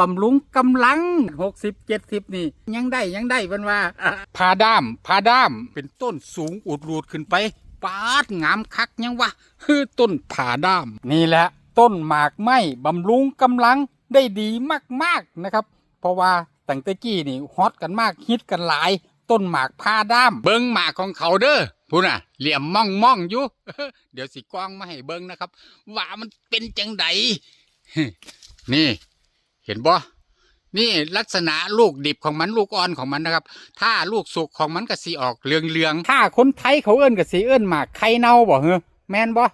บำรุงกำลังหกสิบเจ็ดสิบนี่ ยังได้ยังได้เป็นว่าพาด้ามพาด้ามเป็นต้นสูงอุดรูดขึ้นไปปาดงามคักยังวะคือต้นผาด้าม นี่แหละ ต้นหมากไม้บำรุงกำลังได้ดีมากๆนะครับ เพราะว่าตั้งแต่กี้นี่ฮอตกันมากฮิตกันหลาย ต้นหมากพาด้าม เบิ้งหมากของเขาเด้อพูน่ะ เหลี่ยมม่องม่องๆอยู่ เดี๋ยวสิกล้องมาให้เบิ้งนะครับ ว่ามันเป็นจังไดนี่ เห็นบ่นี่ลักษณะลูกดิบของมันลูกอ่อนของมันนะครับ ถ้าลูกสุกของมันก็สีออกเหลืองๆถ้าคนไทยเขาเอิ้นก็สีเอิ้นหมากไข่เน่าบ่เฮ้อแม่นบ่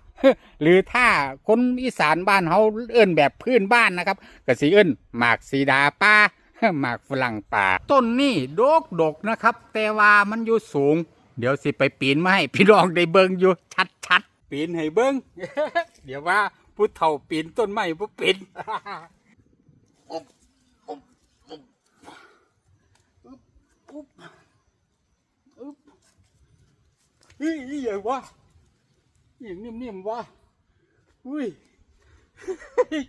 หรือถ้าคนอีสานบ้านเขาเอิ้นแบบพื้นบ้านนะครับก็สีเอิ้นหมากสีดาป้าหมากฝรั่งป่า ต้นนี่โดกดกนะครับ แต่ว่ามันอยู่สูง เดี๋ยวสิไปปีนมาให้พี่น้องได้เบิ่งอยู่ชัดๆปีนให้เบิ่งเดี๋ยวว่าผู้เฒ่าปีนต้นไม้ผู้ปีน อุ๊บอุ๊บเฮ้ยนี่อย่างวะอย่างนิ่มๆวะอุ้ย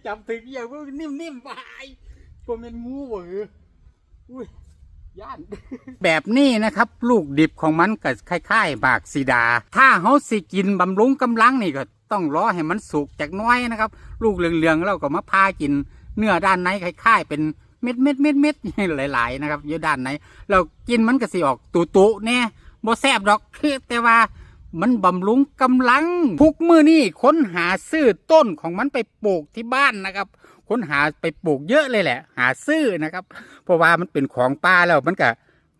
จับถึงอย่างว่านิ่มๆไปก็เป็นงูวะเอออุ้ยย่านแบบนี้นะครับ ลูกดิบของมันก็คล้ายๆหมากสีดา ถ้าเขาสิกินบำรุงกำลังนี่ก็ต้องรอให้มันสุกจากน้อยนะครับ ลูกเหลืองๆแล้วก็มาพากิน เนื้อด้านในคล้ายๆเป็นเม็ดเม็ดเม็ดเม็ดๆหลาย ๆ นะครับอยู่ด้านในเรากินมันก็สิออกตุตุเนี่ยบ่แซบดอกแต่ว่ามันบำรุงกำลังทุกมือนี่ค้นหาซื้อต้นของมันไปปลูกที่บ้านนะครับ ค้นหาไปปลูกเยอะเลยแหละ หาซื้อนะครับ เพราะว่ามันเป็นของป่าแล้วมันก็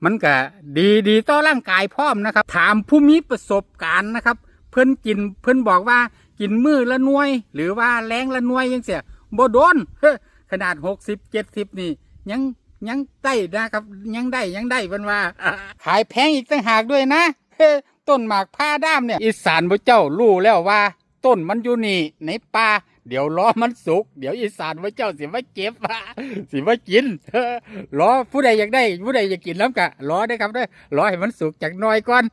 มันก็ดีดีต่อร่างกายพร้อมนะครับ ถามผู้มีประสบการณ์นะครับ เพิ่อนกินเพิ่อนบอกว่ากินมือละน่วย หรือว่าแรงละน่วยยังเสีย บ่โดนขนาดหกสิบเจ็ดสิบนี่ ยังยังได้นะครับ ยังได้ยังได้เป็นว่า ขายแพงอีกต่างหากด้วยนะต้นหมากผ้าด้ามเนี่ย อีสานพระเจ้ารู้แล้วว่า ต้นมันอยู่นี่ในป่าเดี๋ยวล้อมันสุก เดี๋ยวอีสานพระเจ้าสิมาเก็บสิมากินล้อผู้ใดอยากได้ ผู้ใดอยากกินแล้วกะล้อได้ครับเด้ล้อให้มันสุกจากน้อยก่อน